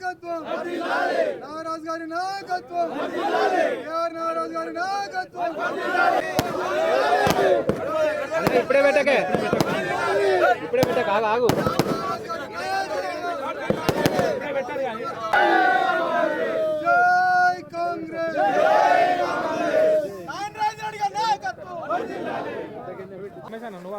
నాయకత్వం. నాగరాజు గారి నాయకత్వం. కేఆర్ నాగరాజు గారి నాయకత్వం. ఇప్పుడే పెట్టకే. ఇప్పుడే పెట్టక. ఆగు ఆగు. జై కాంగ్రెస్. నువ్వు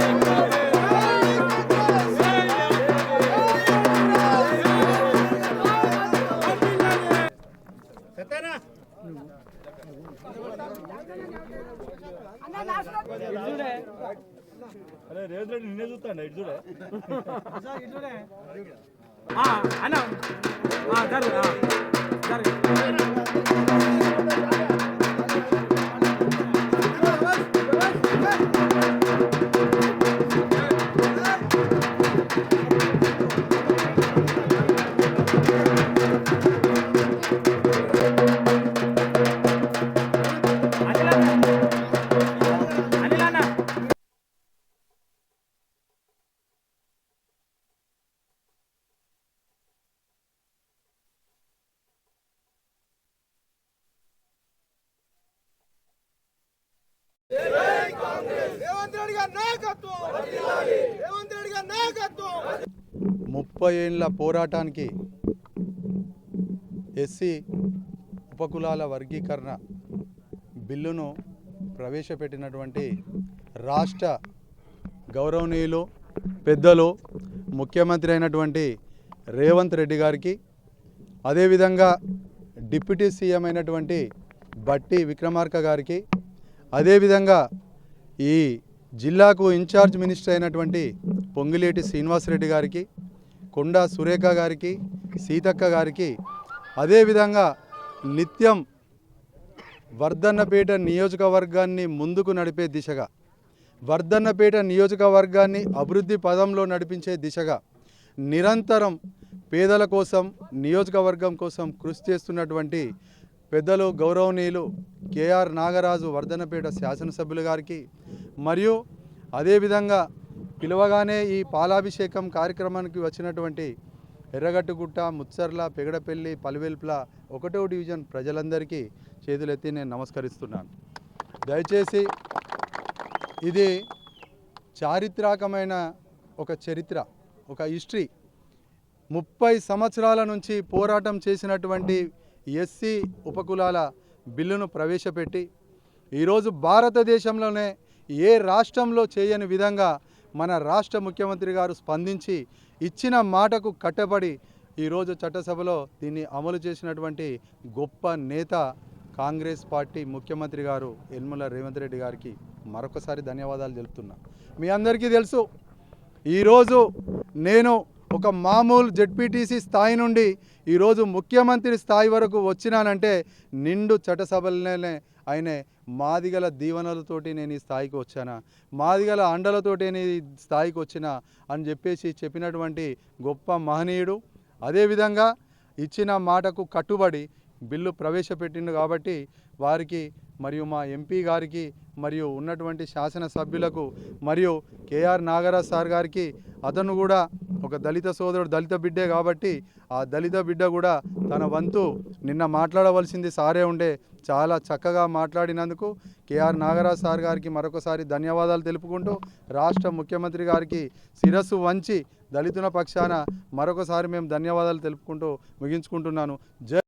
అరే రేవంత్ రెడ్డి నిన్నే చూస్తాను ఇటు చూడే. ఆ, అన్న. ఆ, జరుగు జరుగు. గారి నాయకత్వం. రేవంత్ రెడ్డి గారి నాయకత్వం. ముప్పై ఏళ్ళ పోరాటానికి ఎస్సీ ఉపకులాల వర్గీకరణ బిల్లును ప్రవేశపెట్టినటువంటి రాష్ట్ర గౌరవనీయులు పెద్దలు ముఖ్యమంత్రి అయినటువంటి రేవంత్ రెడ్డి గారికి అదేవిధంగా డిప్యూటీ సీఎం అయినటువంటి బట్టి విక్రమార్క గారికి అదేవిధంగా ఈ జిల్లాకు ఇన్ఛార్జ్ మినిస్టర్ అయినటువంటి పొంగిలేటి శ్రీనివాసరెడ్డి గారికి కొండా సురేఖ గారికి సీతక్క గారికి అదేవిధంగా నిత్యం వర్ధన్నపేట నియోజకవర్గాన్ని ముందుకు నడిపే దిశగా వర్ధన్నపేట నియోజకవర్గాన్ని అభివృద్ధి పదంలో నడిపించే దిశగా నిరంతరం పేదల కోసం నియోజకవర్గం కోసం కృషి చేస్తున్నటువంటి పెద్దలు గౌరవనీయులు కేఆర్ నాగరాజు వర్ధనపేట శాసనసభ్యులు గారికి మరియు అదేవిధంగా పిలవగానే ఈ పాలాభిషేకం కార్యక్రమానికి వచ్చినటువంటి ఎర్రగట్టుగుట్ట ముచ్చర్ల పెగడపల్లి పలివెల్పుల ఒకటో డివిజన్ ప్రజలందరికీ చేతులెత్తి నేను నమస్కరిస్తున్నాను. దయచేసి ఇది చారిత్రాకమైన ఒక చరిత్ర ఒక హిస్టరీ. ముప్పై సంవత్సరాల నుంచి పోరాటం చేసినటువంటి ఎస్సీ ఉపకులాల బిల్లును ప్రవేశపెట్టి ఈరోజు భారతదేశంలోనే ఏ రాష్ట్రంలో చేయని విధంగా మన రాష్ట్ర ముఖ్యమంత్రి గారు స్పందించి ఇచ్చిన మాటకు కట్టబడి ఈరోజు చట్టసభలో దీన్ని అమలు చేసినటువంటి గొప్ప నేత కాంగ్రెస్ పార్టీ ముఖ్యమంత్రి గారు యనమల రేవంత్ రెడ్డి గారికి మరొకసారి ధన్యవాదాలు తెలుపుతున్నా. మీ అందరికీ తెలుసు ఈరోజు నేను ఒక మామూలు జెడ్పీటీసీ స్థాయి నుండి ఈరోజు ముఖ్యమంత్రి స్థాయి వరకు వచ్చినానంటే నిండు చట్టసభలనే ఆయనే మాదిగల దీవెనలతోటి నేను ఈ స్థాయికి వచ్చానా? మాదిగల అండలతోటి నేను ఈ స్థాయికి వచ్చినా? అని చెప్పేసి చెప్పినటువంటి గొప్ప మహనీయుడు అదేవిధంగా ఇచ్చిన మాటకు కట్టుబడి బిల్లు ప్రవేశపెట్టిండు కాబట్టి వారికి మరియు మా ఎంపీ గారికి మరియు ఉన్నటువంటి శాసనసభ్యులకు మరియు కేఆర్ నాగరాజ్ సార్ గారికి అతను కూడా ఒక దళిత సోదరుడు దళిత బిడ్డే కాబట్టి ఆ దళిత బిడ్డ కూడా తన వంతు నిన్న మాట్లాడవలసింది సారే ఉండే చాలా చక్కగా మాట్లాడినందుకు కేఆర్ నాగరాజ్ సార్ గారికి మరొకసారి ధన్యవాదాలు తెలుపుకుంటూ రాష్ట్ర ముఖ్యమంత్రి గారికి శిరస్సు వంచి దళితుల పక్షాన మరొకసారి మేము ధన్యవాదాలు తెలుపుకుంటూ ముగించుకుంటున్నాను. జై